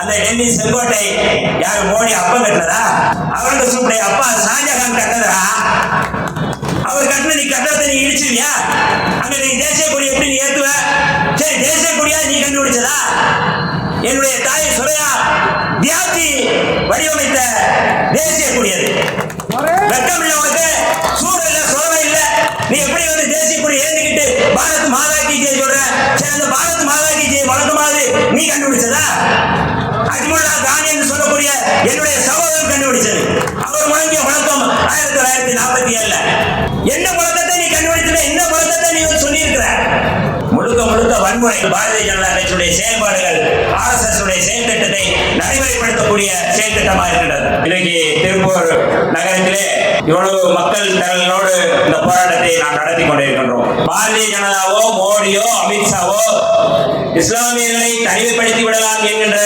அந்த எண்ணி செங்கோட்டை யார் மோடி அப்பன் கட்டினதா? அவுரங்கசீப்புடைய அப்பா ஷாஜகான் கட்டதா அவர் கட்டின நீ கட்டத்தை நீ இடிச்சுவியா அங்க நீ தேசிய கொடி எப்படி நீ ஏத்துவ? சரி தேசிய கொடியா நீ கண்டுபிடிச்சதா? என்னுடைய தாய் சுரையா தியாகி வடிவமைத்த தேசிய கொடியது அது. வெக்கம் உனக்கு சூடு இல்ல சுரவை இல்ல. நீ எப்படி வந்து தேசிய கொடி ஏந்திக்கிட்டு பாரத் மாதா கி ஜெய் சொல்ற? சரி அந்த பாரத் மாதா கி ஜெய் வழக்கமாவது நீ கண்டுபிடிச்சதா? அஜ்முல்லா கானி என்று சொல்லக்கூடிய என்னுடைய சகோதரர் கண்டுபிடிச்சது அவர் முழங்கிய வழக்கம் ஆயிரத்தி தொள்ளாயிரத்தி நாற்பத்தி ஏழுல. என்ன முழக்கத்தை நீ கண்டுபிடிச்சல என்ன வழக்கத்தை நீ சொல்லியிருக்கிற? முழுக்க முழுக்க வன்முறை பாரதிய ஜனதா கட்சியுடைய செயல்பாடுகள் ஆர்எஸ்எஸ் உடைய செயல் திட்டத்தை நடைமுறைப்படுத்தக்கூடிய செயல் திட்டமாக இருக்கின்றது. இன்னைக்கு திருப்பூர் நகரத்திலே இவ்வளவு மக்கள் தங்களோடு இந்த போராட்டத்தை நாம் நடத்தி கொண்டிருக்கின்றோம். பாரதிய ஜனதாவோ மோடியோ அமித்ஷாவோ இஸ்லாமியர்களை தனிமைப்படுத்தி விடலாம் என்கின்ற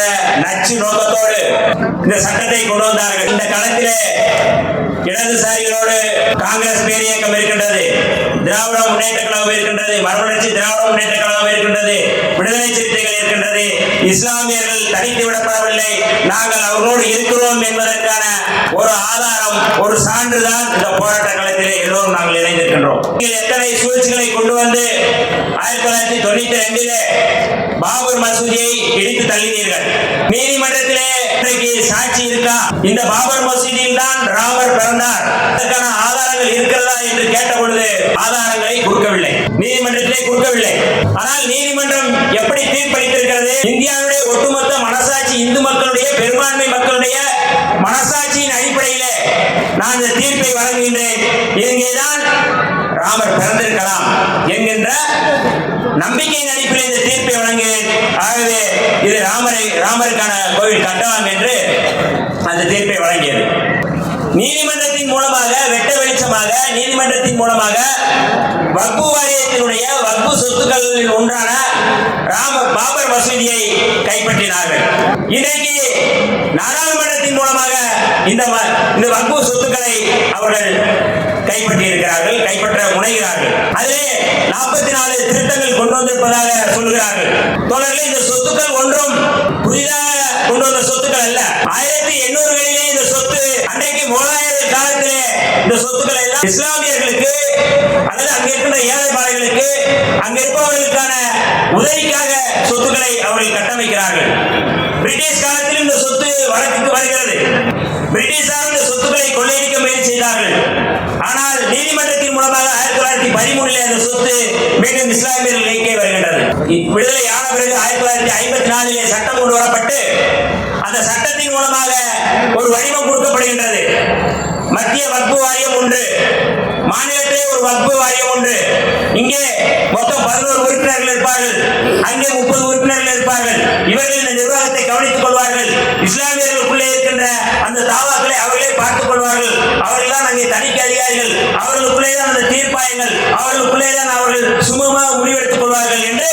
நச்சு நோக்கத்தோடு இந்த சட்டத்தை கொண்டு வந்தார்கள். இந்த களத்திலே இடதுசாரிகளோடு காங்கிரஸ் பேரியக்கம் இருக்கின்றது. திராவிட முன்னேற்ற கழகம் இருக்கின்றது. மறுமலர்ச்சி திராவிட முன்னேற்ற கழகம் இருக்கின்றது. விடுதலை சிறுத்தைகள் இருக்கின்றது. இஸ்லாமியர்கள் தனித்து விடப்படவில்லை. நாங்கள் அவர்களோடு இருக்கிறோம் என்பதற்கான ஒரு ஆதாரம் ஒரு சான்றுதான் இந்த போராட்ட களத்திலே எல்லோரும் நாங்கள் இணைந்திருக்கின்றோம். எத்தனை சூழ்ச்சிகளை கொண்டு வந்து ஆயிரத்தி தொள்ளாயிரத்தி தொண்ணூத்தி ரெண்டிலே பாபர் மசூதியை இடித்து தள்ளினீர்கள். நீதிமன்றத்திலே இன்றைக்கு சாட்சி இருக்கா? இந்த பாபர் மசூதியில் தான் ராமர் பிறந்தார். அதற்கான ஆதாரங்கள் இருக்கிறதா என்று கேட்ட பொழுது ஆதாரங்களை கொடுக்கவில்லை. நீதிமன்றத்திலே கொடுக்கவில்லை. ஆனால் நீதிமன்றம் எப்படி தீர்ப்பளித்திருக்கிறது? இந்தியாவுடைய ஒட்டுமொத்த மனசாட்சி இந்து மக்களுடைய பெரும்பான்மை மக்களுடைய மனசாட்சியின் அடிப்படையிலே நான் இந்த தீர்ப்பை வழங்குகின்றேன். இங்கேதான் ராமர் பிறந்திருக்கலாம் என்கின்ற நம்பிக்கையின் அடிப்படையில் இந்த தீர்ப்பை வழங்குகிறேன். ஆகவே இது ராமரை ராமருக்கான கோவில் கட்டலாம் என்று அந்த தீர்ப்பை வழங்கியது. நீதிமன்றத்தின் மூலமாக வெட்ட வெளிச்சமாக நீதிமன்றத்தின் மூலமாக வக்பு வாரியத்தினுடைய வக்பு சொத்துக்களில் ஒன்றான ராம பாபர் மசூதியை கைப்பற்றினார்கள். இன்றைக்கு நாடாளுமன்றத்தின் மூலமாக இந்த இந்த வக்பு சொத்துக்களை அவர்கள் கைப்பற்றி இருக்கிறார்கள் கைப்பற்ற முனைகிறார்கள். அதிலே நாற்பத்தி நாலு திருத்தங்கள் கொண்டு வந்திருப்பதாக சொல்கிறார்கள். தொடர்ந்து இந்த சொத்துக்கள் ஒன்றும் இஸ்லாமியர்களுக்கு அல்லது அங்க இருக்கின்ற ஏழைப்பாளைகளுக்கு அங்க இருப்பவர்களுக்கான உதவிக்காக சொத்துக்களை அவர்கள் கட்டமைக்கிறார்கள். பிரிட்டிஷ் காலத்தில் இந்த சொத்து வழக்குக்கு வருகிறது. பிரிட்டிஷார் இந்த சொத்துக்களை கொள்ளையடிக்க முயற்சி செய்தார்கள். ஆனால் நீதிமன்றத்தின் மூலமாக ஆயிரத்தி தொள்ளாயிரத்தி பதிமூணில் அந்த சொத்து மீண்டும் இஸ்லாமியர்கள் கைக்கே வருகின்றது. விடுதலை ஆன பிறகு ஆயிரத்தி தொள்ளாயிரத்தி ஐம்பத்தி நாலிலே சட்டம் கொண்டு வரப்பட்டு அந்த சட்டத்தின் மூலமாக ஒரு வடிவம் கொடுக்கப்படுகின்றது. மத்திய வக்பு வாரியம் ஒன்று. மாநிலத்திலே ஒரு வக்பு வாரியம் ஒன்று. இங்கே மொத்தம் பதினோரு உறுப்பினர்கள் இருப்பார்கள். அங்கே முப்பது உறுப்பினர்கள் இருப்பார்கள். இவர்கள் இந்த நிர்வாகத்தை கவனித்துக் கொள்வார்கள். இஸ்லாமியர்களுக்குள்ளே இருக்கின்ற அந்த தாவாக்களை அவர்களே பார்த்துக் அவர்கள் தான் அங்கே தணிக்கை அதிகாரிகள். அவர்களுக்குள்ளே தான் அந்த தீர்ப்பாயங்கள். அவர்களுக்குள்ளே தான் அவர்கள் சுமமாக முடிவெடுத்துக் கொள்வார்கள் என்று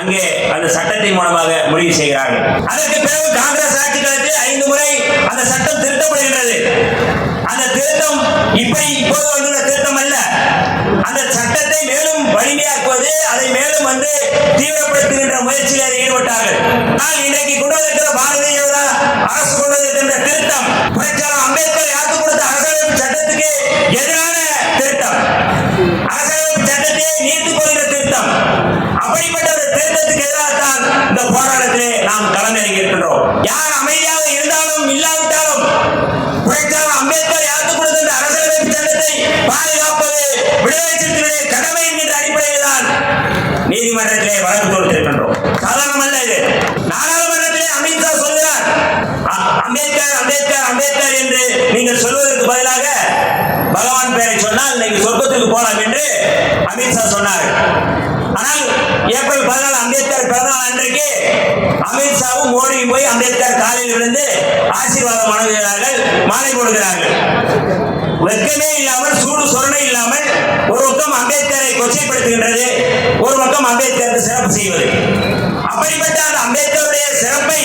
அங்கே அந்த சட்டத்தின் மூலமாக முடிவு செய்கிறார்கள். அதற்கு பிறகு காங்கிரஸ் ஆட்சி காலத்தில் ஐந்து முறை அந்த சட்டம் திருத்தப்படுகின்றது. அந்த திருத்தம் இப்படி இப்போது வந்துள்ள திருத்தம் அல்ல. அந்த சட்டத்தை மேலும் வலிமையாக்குவது அதை மேலும் வந்து தீவிரப்படுத்துகின்ற முயற்சியில் அதை ஈடுபட்டார்கள். ஆனால் இன்றைக்கு கொண்டு வந்திருக்கிற பாரதிய ஜனதா அரசு கொண்டு வந்திருக்கின்ற திருத்தம் புரட்சி அம்பேத்கர் யாருக்கு கொடுத்த அரசியலமைப்பு சட்டத்துக்கு எதிரான திருத்தம். அரசியலமைப்பு சட்டத்தை நீர்த்து கொள்கிற திருத்தம். அப்படிப்பட்ட ஒரு திருத்தத்துக்கு எதிராக தான் இந்த போராட்டத்திலே நாம் களமிறங்கி இருக்கின்றோம் யார் அமைதியாக இருந்தாலும் இல்லாவிட்டாலும் புரட்சியாளர் அம்பேத்கர் யாருக்கு கொடுத்த இந்த அரசியலமைப்பு சட்டத்தை பாதுகாப்பது விடுதலை சிறுத்தைகளுடைய கடமை என்கின்ற அடிப்படையில் தான் நீதிமன்றத்திலே வழக்கு தொடுத்திருக்கின்றோம். சாதாரணமல்ல இது. அம்பேத்கர் என்று நீங்கள் சொல்வதற்கு பதிலாக பகவான் பெயரை சொன்னால் நீங்கள் சொர்க்கத்துக்கு போலாம் என்று அமித்ஷா சொன்னார். ஆனால் ஏப்ரல் பதினாலு அம்பேத்கர் பிறந்தநாள் அன்றைக்கு அமித்ஷாவும் மோடியும் போய் அம்பேத்கர் காலையில் விழுந்து ஆசீர்வாதம் வழங்குகிறார்கள் மாலை போடுகிறார்கள். வெட்கமே இல்லாமல் சூடு சொரணை இல்லாமல் ஒரு பக்கம் அம்பேத்கரை கொச்சைப்படுத்துகின்றது ஒரு பக்கம் அம்பேத்கருக்கு சிறப்பு செய்வது. அப்படிப்பட்ட அந்த அம்பேத்கருடைய சிறப்பை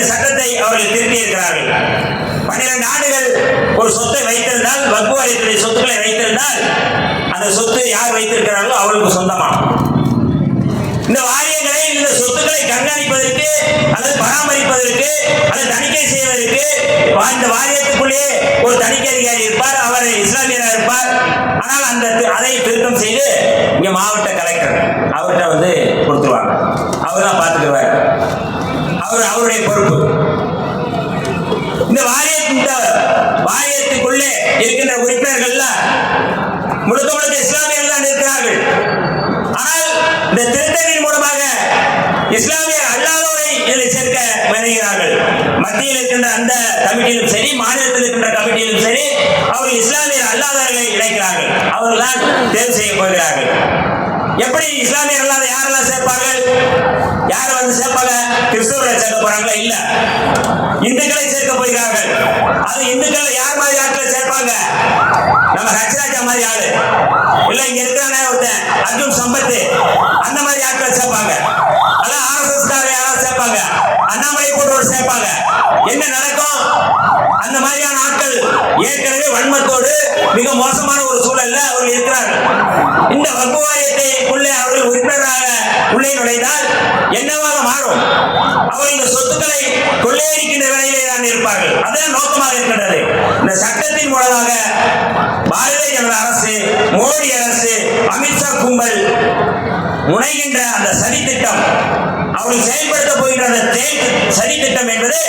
இந்த சட்டத்தை அவர்கள் திருத்தியிருக்கிறார்கள். பன்னிரண்டு ஆண்டுகள் ஒரு சொத்தை வைத்திருந்தால் வக்பு வாரியத்துடைய சொத்துக்களை வைத்திருந்தால் அந்த சொத்து யார் வைத்திருக்கிறார்களோ அவர்களுக்கு சொந்தமாகும் இந்த வாரியங்களை இந்த சொத்துக்களை கண்காணிப்பதற்கு அல்லது பராமரிப்பதற்கு அல்லது தணிக்கை செய்வதற்கு வா- இந்த வாரியத்துக்குள்ளே ஒரு தணிக்கை அதிகாரி இருப்பார் அவர் இஸ்லாமியராக இருப்பார். ஆனால் அந்த அதை திருத்தம் செய்து இங்கே மாவட்ட கலெக்டர் அவர்கிட்ட வந்து கொடுத்துருவாங்க. அவர் தான் பார்த்துக்குவார். அவர் அவருடைய பொறுப்பு. இந்த வாரிய வாரியத்துக்குள்ளே இருக்கின்ற உறுப்பினர்கள் முழுக்க முழுக்க இஸ்லாமியர்கள் தான் இருக்கிறார்கள். ஆனால் இந்த திருத்தத்தின் மூலமாக இஸ்லாமியர் அல்லாதோரை இதில் சேர்க்க முனைகிறார்கள் மத்தியில் இருக்கின்ற அந்த கமிட்டியிலும் சரி மாநிலத்தில் இருக்கின்ற கமிட்டியிலும் சரி அவர்கள் இஸ்லாமியர் அல்லாதவர்களை இணைக்கிறார்கள். அவர்கள் தான் தேர்வு செய்ய போகிறார்கள். எப்படி இஸ்லாமியர்கள் அல்லாத யாரெல்லாம் சேர்ப்பார்கள்? யார் வந்து சேர்ப்பாங்க? கிறிஸ்தவர்களை சேர்க்க போறாங்களா? இல்ல. இந்துக்களை சேர்க்க போகிறார்கள். அது இந்துக்கள் யார் மாதிரி ஆட்களை சேர்ப்பாங்க? நம்ம ஹஜ்ராஜா மாதிரி ஆளு. இல்ல இங்க இருக்கிறானே ஒருத்தன் அர்ஜுன் சம்பத்து அந்த மாதிரி ஆட்களை என்னவாக அவர் இந்த சொத்துக்களை கொள்ளையடிக்கின்ற வேலையிலே தான் இருப்பார்கள். அதான் நோக்கமாக இருக்கின்றது. இந்த சட்டத்தின் மூலமாக பாரதிய ஜனதா அரசு மோடி அரசு அமித்ஷா கும்பல் முனைகின்ற அந்த சரி திட்டம் அவர்கள் செயல்படுத்த போகின்ற அந்த சரி திட்டம் என்பது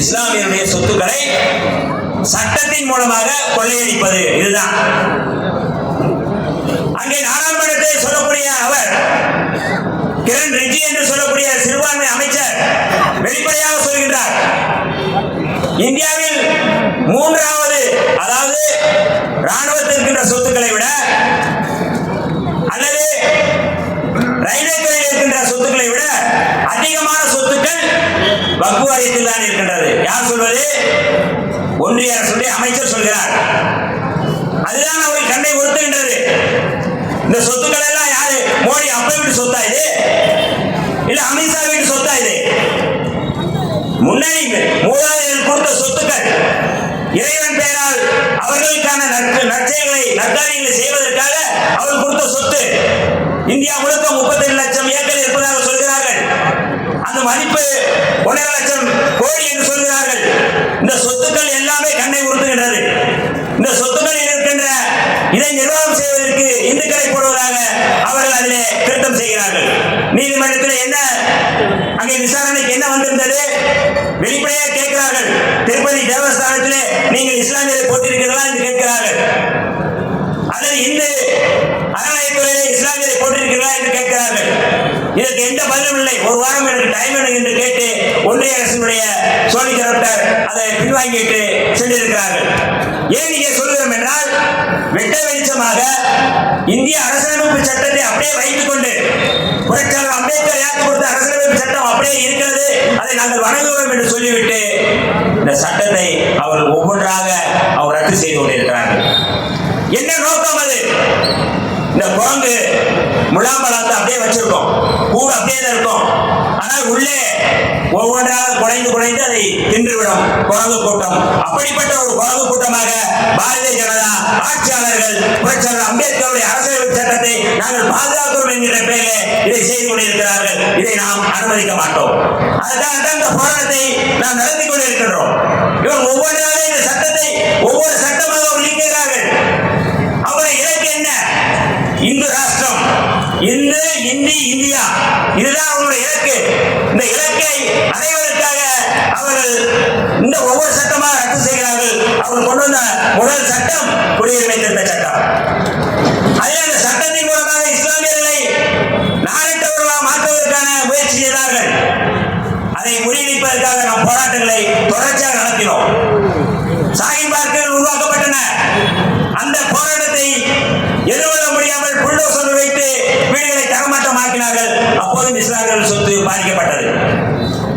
இஸ்லாமியருடைய சொத்துக்களை சட்டத்தின் மூலமாக கொள்ளையடிப்பது. இதுதான். அங்கே நாடாளுமன்றத்தை சொல்லக்கூடிய அவர் கிரண் ரிஜி என்று சொல்லக்கூடிய சிறுபான்மை அமைச்சர் வெளிப்படையாக சொல்கின்றார். இந்தியாவில் மூன்றாவது அதாவது ராணுவத்தில் இருக்கின்ற சொத்துக்களை விட அல்லது ரயில்வே துறையில் இருக்கின்ற சொத்துக்களை விட அதிகமான சொத்துக்கள் வக்பு வாரியத்தில் தான் இருக்கின்றது. யார் சொல்வது? ஒன்றிய அரசுடைய அமைச்சர் சொல்கிறார். அதுதான் அவர்கள் கண்ணை உறுத்துகின்றது. இந்த சொத்துக்கள் எல்லாம் மோடி அப்ப வீட்டு சொத்தா இது? இல்ல அமித்ஷா வீட்டு சொத்தா இது? முன்னணி மூதாதையர் கொடுத்த சொத்துக்கள். இறைவன் பெயரால் அவர்களுக்கான நற்க- நற்செயல்களை நற்காரியங்களை செய்வதற்காக அவர்கள் கொடுத்த சொத்து. இந்தியா முழுக்க முப்பத்தி லட்சம் ஏக்கர் இருப்பதாக சொல்கிறார்கள். அந்த மதிப்பு ஒன்றரை லட்சம் கோடி என்று சொல்கிறார்கள். இந்த சொத்துக்கள் எல்லாமே கண்ணை உறுத்துகின்றது. இந்த சொத்துக்கள் இருக்கின்ற இதை நிர்வாகம் செய்வதற்கு இந்துக்களை போடுவதாக அவர்கள் அதிலே திருத்தம் செய்கிறார்கள். நீதிமன்றத்தில் என்ன? அங்கே விசாரணைக்கு என்ன வந்திருந்தது? வெளிப்படையாக கேட்கிறார்கள். திருப்பதி தேவஸ்தானத்திலே நீங்கள் இஸ்லாமியரை போட்டிருக்கிறீர்களா என்று கேட்கிறார்கள். அதில் இந்து அறநிலையத்துறையிலே இஸ்லாமியரை போட்டிருக்கிறீர்களா என்று கேட்கிறார்கள். இதற்கு எந்த பதிலும் இல்லை. ஒரு வாரம் எனக்கு டைம் வேணும் என்று கேட்டு ஒன்றிய அரசினுடைய சோனி அதை பின்வாங்கிட்டு சென்றிருக்கிறார்கள். ஏன் இங்கே சொல்கிறோம் என்றால் வெட்ட வெளிச்சமாக இந்திய அரசியலமைப்பு சட்டத்தை அப்படியே வைத்துக் கொண்டு புரட்சியாளர் அம்பேத்கர் யாருக்கு கொடுத்த அரசியலமைப்பு சட்டம் அப்படியே இருக்கிறது அதை நாங்கள் வணங்குவோம் என்று சொல்லிவிட்டு இந்த சட்டத்தை அவர்கள் ஒவ்வொன்றாக அவர் ரத்து செய்து கொண்டிருக்கிறார்கள். என்ன நோக்கம் அது? இந்த குரங்கு முழாம்பழத்தை அப்படியே வச்சிருக்கோம். கூடு அப்படியே தான் இருக்கும். ஆனால் உள்ளே ஒவ்வொன்றாக குறைந்து குறைந்து அதை தின்றுவிடும் குரங்கு கூட்டம். அப்படிப்பட்ட ஒரு குரங்கு கூட்டமாக பாரதிய ஜனதா ஆட்சியாளர்கள் புரட்சியாளர் அம்பேத்கருடைய அரசியல் சட்டத்தை நாங்கள் பாதுகாக்கிறோம் என்கிற பெயரிலே இதை செய்து கொண்டிருக்கிறார்கள். இதை நாம் அனுமதிக்க மாட்டோம். அதுக்காக தான் இந்த போராட்டத்தை நாம் நடத்தி கொண்டிருக்கின்றோம். இவன் ஒவ்வொன்றாக இந்த சட்டத்தை ஒவ்வொரு சட்டமாக அவர் நீக்குகிறார்கள் அவருடைய இலக்கு என்ன இந்து ராஷ்டிரம். இந்து இந்தி இந்தியா. இதுதான் அவங்களுடைய இலக்கு. இந்த இலக்கை அடைவதற்காக அவர்கள் இந்த ஒவ்வொரு சட்டமாக ரத்து செய்கிறார்கள். அவர்கள் கொண்டு வந்த முதல் சட்டம் குடியுரிமை திருத்த சட்டம். அதில் அந்த சட்டத்தின் மூலமாக இஸ்லாமியர்களை நாடற்றவர்களாக மாற்றுவதற்கான முயற்சி செய்தார்கள். அதை முறியடிப்பதற்காக நாம் போராட்டங்களை தொடர்ச்சியாக நடத்தினோம். சாகின் உருவாக்கப்பட்டன. அப்போதும் சொத்து பாதிக்கப்பட்டது.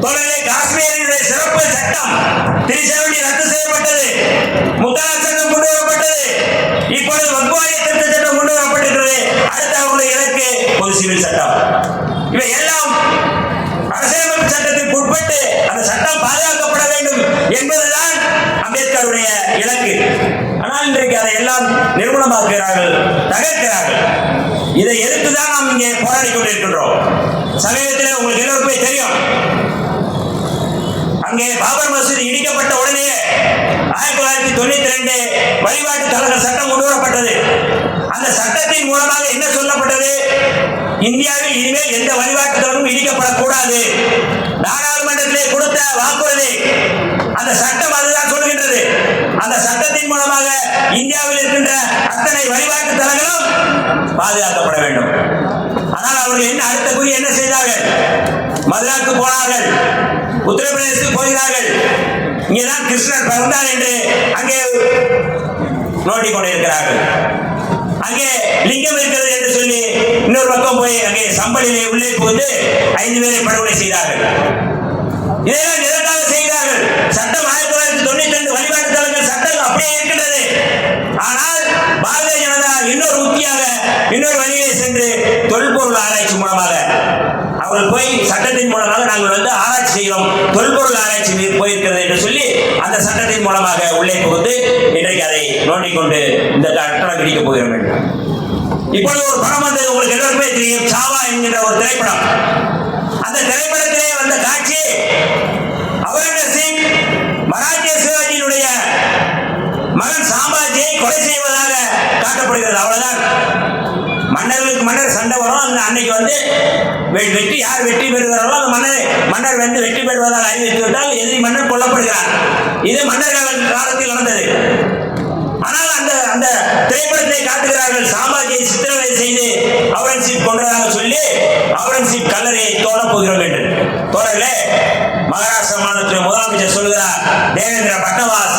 தொடர்ந்து காஷ்மீரினுடைய சிறப்பு சட்டம் நிர்மூலமாக்குகிறார்கள் தகர்க்கிறார்கள். இதை எடுத்துதான் நாம் இங்கே போராடி கொண்டிருக்கின்றோம். சமீபத்தில் உங்களுக்கு எல்லோருக்குமே தெரியும். அங்கே பாபர் மசூதி இடிக்கப்பட்ட உடனே ஆயிரத்தி தொள்ளாயிரத்தி தொண்ணூத்தி ரெண்டு வழிபாட்டு தலங்கள் சட்டம் கொண்டு வரப்பட்டது அந்த சட்டத்தின் மூலமாக என்ன சொல்லப்பட்டது? இந்தியாவில் இனிமேல் எந்த வழிபாட்டு தலமும் இடிக்கப்படக்கூடாது. நாடாளுமன்றத்திலே கொடுத்த வாக்குறுதி அந்த சட்டம் அதுதான் சொல்கின்றது அந்த சட்டத்தின் மூலமாக இந்தியாவில் இருக்கின்ற அத்தனை வழிபாட்டு தலங்களும் பாதுகாக்கப்பட வேண்டும். ஆனால் அவர்கள் என்ன அடுத்த குறி என்ன செய்தார்கள்? மதுராக்கு போனார்கள். உத்தரப்பிரதேசத்துக்கு போகிறார்கள். இங்கேதான் கிருஷ்ணர் பிறந்தார் என்று அங்கே நோண்டிக் கொண்டிருக்கிறார்கள். அங்கே லிங்கம் இருக்கிறது என்று சொல்லி இன்னொரு பக்கம் போய் அங்கே சம்பளிலே உள்ளே புகுந்து ஐந்து பேரை படுகொலை செய்தார்கள். இதெல்லாம் எதற்காக செய்கிறார்கள் சட்டம் ஆயிரத்தி போய் சட்டத்தின் மூலமாக நாங்கள் வந்து ஆராய்ச்சி செய்கிறோம். தொல்பொருள் ஆராய்ச்சி மீது போயிருக்கிறது என்று சொல்லி அந்த சட்டத்தின் மூலமாக உள்ளே புகுந்து இன்றைக்கு அதை நோண்டிக்கொண்டு இந்த கட்டணம் பிடிக்கப் போகிறோம் என்று. இப்பொழுது ஒரு படம் வந்தது. உங்களுக்கு எல்லாருக்குமே தெரியும். சாவா என்கிற ஒரு திரைப்படம். அந்த திரைப்படத்திலே வந்த காட்சி அமரிந்தர் சிங் மராட்டிய சிவாஜியினுடைய மகன் சாம்பாஜியை கொலை செய்வதாக காட்டப்படுகிறது. அவ்வளவுதான். மன்னர்களுக்கு மன்னர் சண்டை வரும். அந்த அன்னைக்கு வந்து வெ- வெற்றி யார் வெற்றி பெறுகிறாரோ அந்த மன்னர் மன்னர் வந்து வெற்றி பெறுவதாக அறிவித்து விட்டால் எதிரி மன்னர் கொல்லப்படுகிறார். இது மன்னர் காலத்தில் நடந்தது. ஆனால் அந்த அந்த திரைப்படத்தை காட்டுகிறார்கள். சாமாஜியை சித்திரவதை செய்து அவுரங்கசீப் கொண்டதாக சொல்லி அவுரங்கசீப் கல்லறையை தோடப் போகிறோம் என்று. தோழர்களே மகாராஷ்டிர மாநிலத்தின் முதலமைச்சர் சொல்கிறார் தேவேந்திர பட்னவாஸ்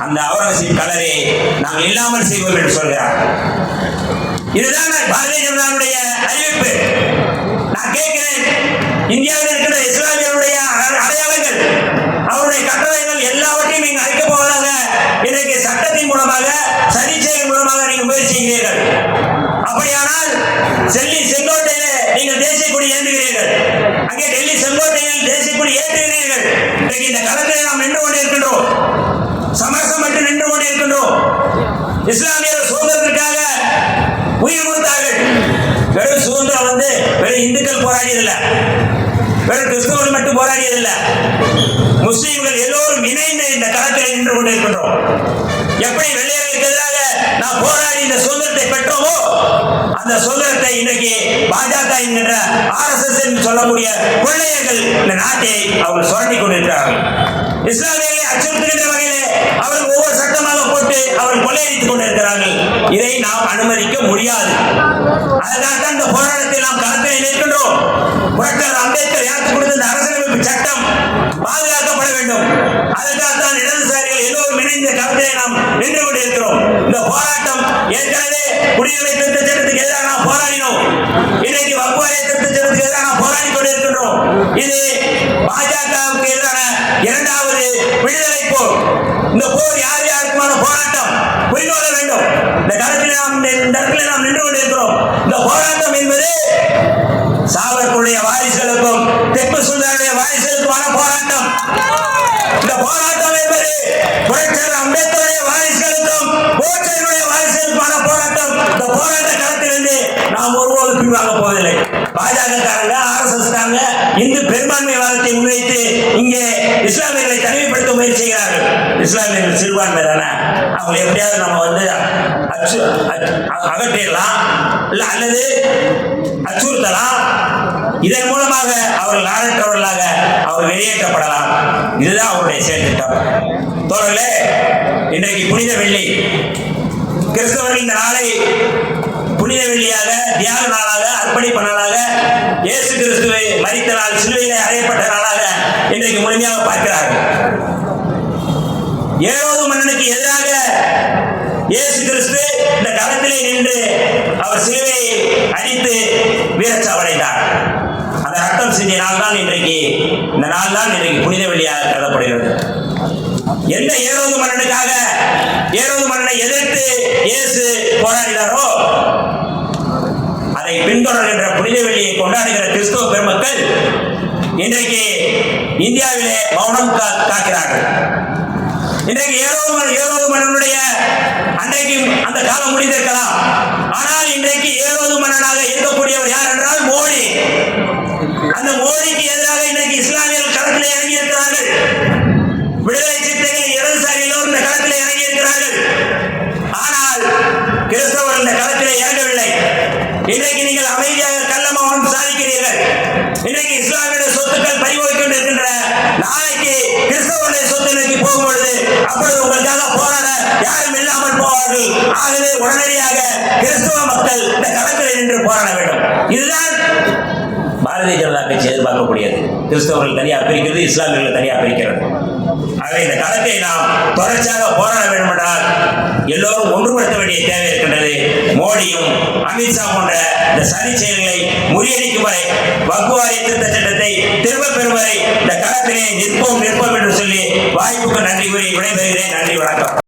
அந்த அவுரங்கசீப் கல்லறையை நாங்கள் இல்லாமல் செய்வோம் என்று சொல்கிறார். இதுதான் பாரதிய ஜனதாவுடைய அறிவிப்பு. நான் கேட்கிறேன் இந்தியாவில் இருக்கிற இஸ்லாமியருடைய அடையாளங்கள் அவருடைய கட்டளைகள் எல்லாவற்றையும் நீங்கள் அழைக்கப் போவதாக இன்றைக்கு சட்டத்தின் மூலமாக சரி செயல் மூலமாக நீங்கள் முயற்சி செய்கிறீர்கள். அப்படியானால் கொடுத்தார்கள். வெறும் சுதந்திரம் வந்து வெறும் இந்துக்கள் போராடியதில்லை. வெறும் கிறிஸ்தவர்கள் மட்டும் போராடியதில்லை. முஸ்லீம்கள் எல்லோரும் இணைந்து இந்த களத்தில் நின்று கொண்டிருக்கின்றோம். எப்படி வெள்ளையர்களுக்கு எதிராக நாம் போராடி இந்த சுதந்திரத்தை பெற்றோமோ அந்த சுதந்திரத்தை இன்றைக்கு பாஜக என்கின்ற ஆர்எஸ்எஸ் என்று சொல்லக்கூடிய கொள்ளையர்கள் இந்த நாட்டை அவர்கள் சுரண்டி கொண்டிருக்கிறார்கள். இஸ்லாமியர்களை அச்சுறுத்துகின்ற வகையிலே அவர்கள் ஒவ்வொரு போட்டு அவர்கள் கொள்ளையடித்துக் கொண்டிருக்கிறார்கள். இதை நாம் அனுமதிக்க முடியாது. அதனால தான் இந்த போராட்டத்தில் நாம் களத்தில் நிற்கின்றோம். புரட்சியாளர் அம்பேத்கர் எனக்கு கொடுத்த இந்த அரசியலமைப்பு சட்டம் பாதுகாக்கப்பட வேண்டும். அதற்காக தான் இடதுசாரிகள் எல்லோரும் இணைந்த களத்தை நாம் நின்று கொண்டிருக்கிறோம். இந்த போராட்டம் ஏற்கனவே குடியுரிமை திருத்த சட்டத்துக்கு எதிராக நாம் போராடினோம். இன்றைக்கு வகுப்பாய திருத்த சட்டத்துக்கு எதிராக நாம் போராடி கொண்டிருக்கின்றோம். இது பாஜகவுக்கு எதிரான இரண்டாவது விடுதலை போர். இந்த போர் பாஜகக்காரங்க பாஜக ஆர்எஸ்எஸ் காரங்க இந்து பெரும்பான்மைவாதத்தை முன்வைத்து இங்கே இஸ்லாமியர்களை தனிமைப்படுத்த முயற்சி செய்கிறார்கள். இஸ்லாமியர்கள் சிறுபான்மை தானே அவங்க எப்படியாவது நம்ம வந்து அச்சு அகற்றிடலாம் இல்லை அல்லது அச்சுறுத்தலாம். இதன் மூலமாக அவர்கள் நாடற்றவர்களாக அவர் வெளியேற்றப்படலாம். இதுதான் அவருடைய செயல்திட்டம். தோழர்களே இன்றைக்கு புனித வெள்ளி. கிறிஸ்தவர்கள் இந்த நாளை புனித வெள்ளியாக தியாக நாளாக அர்ப்பணிப்பு நாளாக இயேசு கிறிஸ்துவை மறித்த நாள் சிலுவையிலே அறையப்பட்ட நாளாக இன்றைக்கு முழுமையாக பார்க்கிறார்கள். ஏழாவது மன்னனுக்கு எதிராக இயேசு கிறிஸ்து இந்த களத்திலே நின்று அவர் சிலுவையை அடித்து வீரச்சாவடைந்தார். அந்த ரத்தம் சிந்திய நாள் தான் இன்றைக்கு இந்த நாள் தான் இன்றைக்கு புனித வெள்ளியாக கருதப்படுகிறது. எந்த ஏழாவது மன்னனுக்காக ஏழாவது மன்னனை எதிர்த்து இயேசு போராடினாரோ அதை பின்தொடர்கின்ற புனித வெளியை கொண்டாடுகிற கிறிஸ்தவ பெருமக்கள் இன்றைக்கு இந்தியாவிலே மௌனம் காக்கிறார்கள். இன்றைக்கு ஏழோது மன ஏழோது மன்னனுடைய அன்றைக்கு அந்த காலம் முடிந்திருக்கலாம். எதிர்பார்க்கக்கூடியது. கிறிஸ்தவர்கள் தனியாக பிரிக்கிறது இஸ்லாமியர்கள் தனியாக பிரிக்கிறது. ஆகவே இந்த கணக்கை நாம் தொடர்ச்சியாக போராட வேண்டும் என்றால் எல்லோரும் ஒன்றுபடுத்த வேண்டிய தேவை இருக்கின்றது. மோடியும் அமித்ஷா போன்ற இந்த சதி செயல்களை முறியடிக்கும் வரை வக்குவாரி திருத்த சட்டத்தை திரும்ப பெறும் வரை இந்த களத்திலே நிற்போம் நிற்போம் என்று சொல்லி வாய்ப்புக்கு நன்றி கூறி விடைபெறுகிறேன். நன்றி வணக்கம்.